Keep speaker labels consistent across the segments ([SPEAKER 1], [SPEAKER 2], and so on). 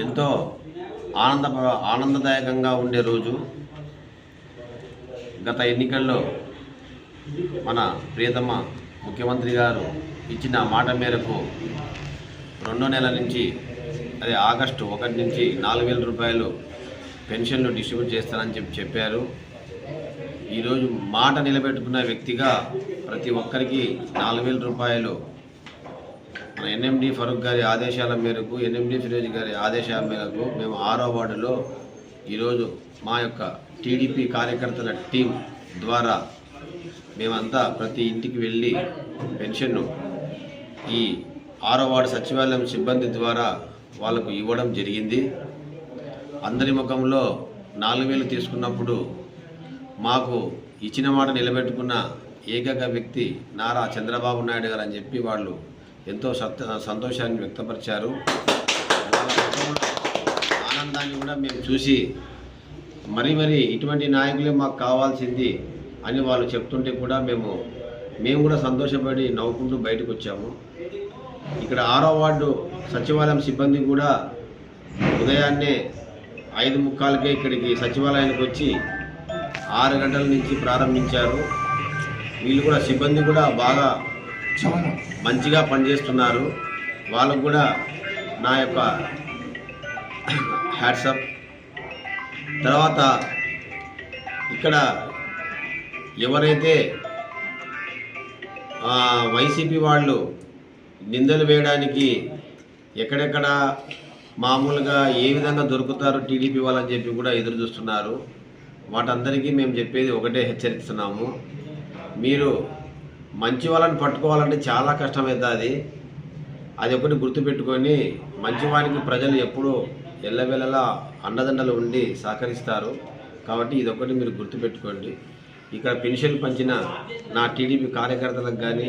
[SPEAKER 1] ఎంతో ఆనంద ఆనందదాయకంగా ఉండే రోజు. గత ఎన్నికల్లో మన ప్రియతమ ముఖ్యమంత్రి గారు ఇచ్చిన మాట మేరకు రెండో నెల నుంచి అదే ఆగస్టు ఒకటి నుంచి నాలుగు వేల రూపాయలు పెన్షన్లు డిస్ట్రిబ్యూట్ చేస్తానని చెప్పి చెప్పారు. ఈరోజు మాట నిలబెట్టుకున్న వ్యక్తిగా ప్రతి ఒక్కరికి నాలుగు వేల రూపాయలు ఎన్ఎండి ఫరూక్ గారి ఆదేశాల మేరకు ఎన్ఎండి ఫిరోజ్ గారి ఆదేశాల మేరకు మేము ఆరో వార్డులో ఈరోజు మా యొక్క టీడీపీ కార్యకర్తల టీం ద్వారా మేమంతా ప్రతి ఇంటికి వెళ్ళి పెన్షన్ను ఈ ఆరో వార్డు సచివాలయం సిబ్బంది ద్వారా వాళ్ళకు ఇవ్వడం జరిగింది. అందరి ముఖంలో నాలుగు వేలు తీసుకున్నప్పుడు మాకు ఇచ్చిన మాట నిలబెట్టుకున్న ఏకైక వ్యక్తి నారా చంద్రబాబు నాయుడు గారు అని చెప్పి వాళ్ళు ఎంతో సత్ సంతోషాన్ని వ్యక్తపరిచారు. ఆనందాన్ని కూడా మేము చూసి మరీ మరీ ఇటువంటి నాయకులే మాకు కావాల్సింది అని వాళ్ళు చెప్తుంటే కూడా మేము మేము కూడా సంతోషపడి నవ్వుకుంటూ బయటకు వచ్చాము. ఇక్కడ ఆరో వార్డు సచివాలయం సిబ్బంది కూడా ఉదయాన్నే ఐదు ముక్కాలకే ఇక్కడికి సచివాలయానికి వచ్చి ఆరు గంటల నుంచి ప్రారంభించారు. వీళ్ళు కూడా సిబ్బంది కూడా బాగా మంచిగా పనిచేస్తున్నారు. వాళ్ళకు కూడా నా యొక్క హ్యాట్సప్ తర్వాత ఇక్కడ ఎవరైతే వైసీపీ వాళ్ళు నిందలు వేయడానికి ఎక్కడెక్కడ మామూలుగా ఏ విధంగా దొరుకుతారు టీడీపీ వాళ్ళని చెప్పి కూడా ఎదురు చూస్తున్నారు. వాటందరికీ మేము చెప్పేది ఒకటే హెచ్చరిస్తున్నాము. మీరు మంచి వాళ్ళని పట్టుకోవాలంటే చాలా కష్టమవుతుంది అది. ఒకటి గుర్తుపెట్టుకొని మంచివానికి ప్రజలు ఎప్పుడూ ఎల్లవెల్లలా అండదండలు ఉండి సహకరిస్తారు. కాబట్టి ఇదొకటి మీరు గుర్తుపెట్టుకోండి. ఇక్కడ పెన్షన్ పంచిన నా టీడీపీ కార్యకర్తలకు కానీ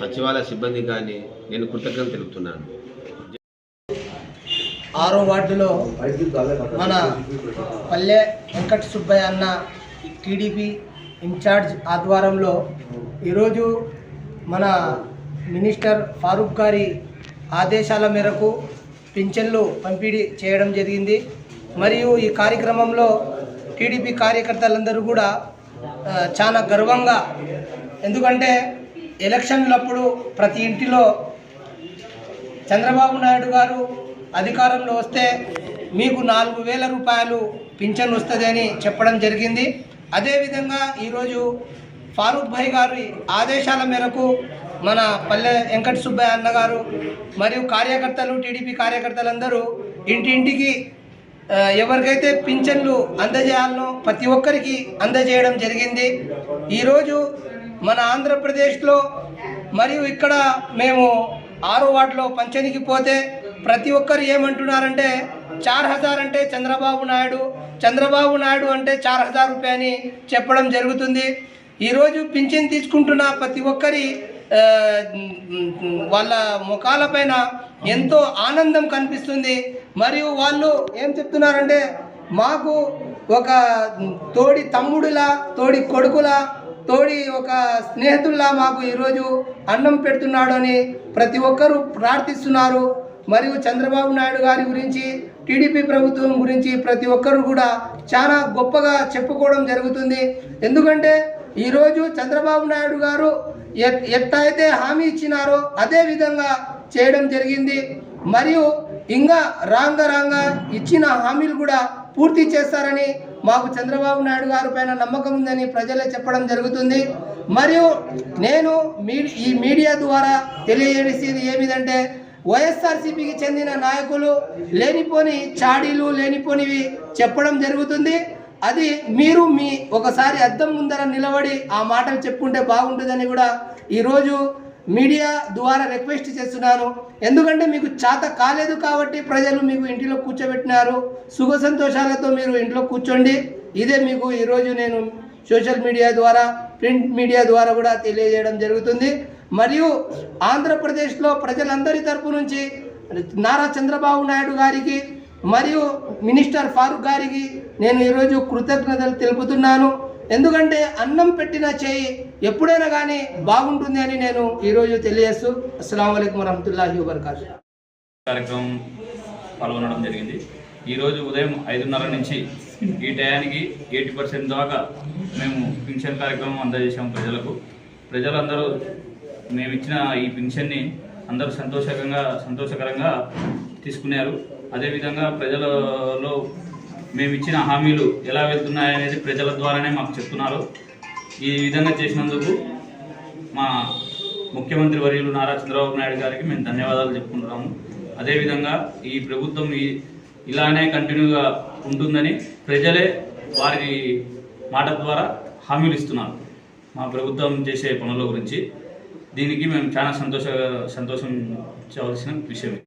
[SPEAKER 1] సచివాలయ సిబ్బందికి కానీ నేను కృతజ్ఞతలు తెలుపుతున్నాను.
[SPEAKER 2] ఆరో వార్డులో మన పల్లె వెంకట సుబ్బయ్య అన్న టీడీపీ ఇన్ఛార్జ్ ఆధ్వర్యంలో ఈరోజు మన మినిస్టర్ ఫారూక్ గారి ఆదేశాల మేరకు పింఛన్లు పంపిణీ చేయడం జరిగింది. మరియు ఈ కార్యక్రమంలో టీడీపీ కార్యకర్తలందరూ కూడా చాలా గర్వంగా ఎందుకంటే ఎలక్షన్లప్పుడు ప్రతి ఇంటిలో చంద్రబాబు నాయుడు గారు అధికారంలో వస్తే మీకు నాలుగు వేల రూపాయలు పింఛన్ వస్తుంది అని చెప్పడం జరిగింది. అదేవిధంగా ఈరోజు ఫారూక్ భాయ్ గారి ఆదేశాల మేరకు మన పల్లె వెంకట సుబ్బయ్య అన్నగారు మరియు కార్యకర్తలు టీడీపీ కార్యకర్తలందరూ ఇంటింటికి ఎవరికైతే పింఛన్లు అందజేయాలనో ప్రతి ఒక్కరికి అందజేయడం జరిగింది. ఈరోజు మన ఆంధ్రప్రదేశ్లో మరియు ఇక్కడ మేము ఆరో వార్డులో పంచనికి పోతే ప్రతి ఒక్కరు ఏమంటున్నారంటే చార్ హజార్ అంటే చంద్రబాబు నాయుడు చంద్రబాబు నాయుడు అంటే చార్ హజార్ రూపాయ అని చెప్పడం జరుగుతుంది. ఈరోజు పింఛన్ తీసుకుంటున్న ప్రతి ఒక్కరి వాళ్ళ ముఖాలపైన ఎంతో ఆనందం కనిపిస్తుంది. మరియు వాళ్ళు ఏం చెప్తున్నారంటే మాకు ఒక తోడి తమ్ముడులా తోడి కొడుకులా తోడి ఒక స్నేహితుల్లా మాకు ఈరోజు అన్నం పెడుతున్నాడు అని ప్రతి ఒక్కరూ ప్రార్థిస్తున్నారు. మరియు చంద్రబాబు నాయుడు గారి గురించి టీడీపీ ప్రభుత్వం గురించి ప్రతి ఒక్కరు కూడా చాలా గొప్పగా చెప్పుకోవడం జరుగుతుంది. ఎందుకంటే ఈరోజు చంద్రబాబు నాయుడు గారు ఎట్ హామీ ఇచ్చినారో అదే విధంగా చేయడం జరిగింది. మరియు ఇంకా రాంగ రాంగ ఇచ్చిన హామీలు కూడా పూర్తి చేస్తారని మాకు చంద్రబాబు నాయుడు గారి పైన నమ్మకం ఉందని ప్రజలే చెప్పడం జరుగుతుంది. మరియు నేను మీ ఈ మీడియా ద్వారా తెలియజేసేది ఏమిటంటే వైఎస్ఆర్సీపీకి చెందిన నాయకులు లేనిపోని చాడీలు లేనిపోనివి చెప్పడం జరుగుతుంది. అది మీరు మీ ఒకసారి అద్దం ముందర నిలబడి ఆ మాటలు చెప్పుకుంటే బాగుంటుందని కూడా ఈరోజు మీడియా ద్వారా రిక్వెస్ట్ చేస్తున్నాను. ఎందుకంటే మీకు చేత కాలేదు కాబట్టి ప్రజలు మీకు ఇంటిలో కూర్చోబెట్టినారు. సుఖ సంతోషాలతో మీరు ఇంట్లో కూర్చోండి. ఇదే మీకు ఈరోజు నేను సోషల్ మీడియా ద్వారా ప్రింట్ మీడియా ద్వారా కూడా తెలియజేయడం జరుగుతుంది. మరియు ఆంధ్రప్రదేశ్లో ప్రజలందరి తరపు నుంచి నారా చంద్రబాబు నాయుడు గారికి మరియు మినిస్టర్ ఫారూక్ గారికి నేను ఈరోజు కృతజ్ఞతలు తెలుపుతున్నాను. ఎందుకంటే అన్నం పెట్టిన చేయి ఎప్పుడైనా కానీ బాగుంటుంది అని నేను ఈరోజు తెలియజేస్తూ అస్సలం అయికం వరహతుల్లాహి వబర్కాతు.
[SPEAKER 3] కార్యక్రమం పాల్గొనడం జరిగింది. ఈరోజు ఉదయం ఐదున్నర నుంచి ఈ టయానికి ఎయిటీ పర్సెంట్ దాకా మేము పింఛన్ కార్యక్రమం అందజేసాము ప్రజలకు. ప్రజలందరూ మేము ఇచ్చిన ఈ పింఛన్ని అందరూ సంతోషకంగా సంతోషకరంగా తీసుకున్నారు. అదేవిధంగా ప్రజలలో మేము ఇచ్చిన హామీలు ఎలా వెళ్తున్నాయనేది ప్రజల ద్వారానే మాకు చెప్తున్నారు. ఈ విధంగా చేసినందుకు మా ముఖ్యమంత్రి వర్యులు నారా చంద్రబాబు నాయుడు గారికి మేము ధన్యవాదాలు చెప్పుకుంటున్నాము. అదేవిధంగా ఈ ప్రభుత్వం ఇలానే కంటిన్యూగా ఉంటుందని ప్రజలే వారి మాట ద్వారా హామీలు ఇస్తున్నారు. మా ప్రభుత్వం చేసే పనుల గురించి దీనికి మేము చాలా సంతోష సంతోషించవలసిన విషయం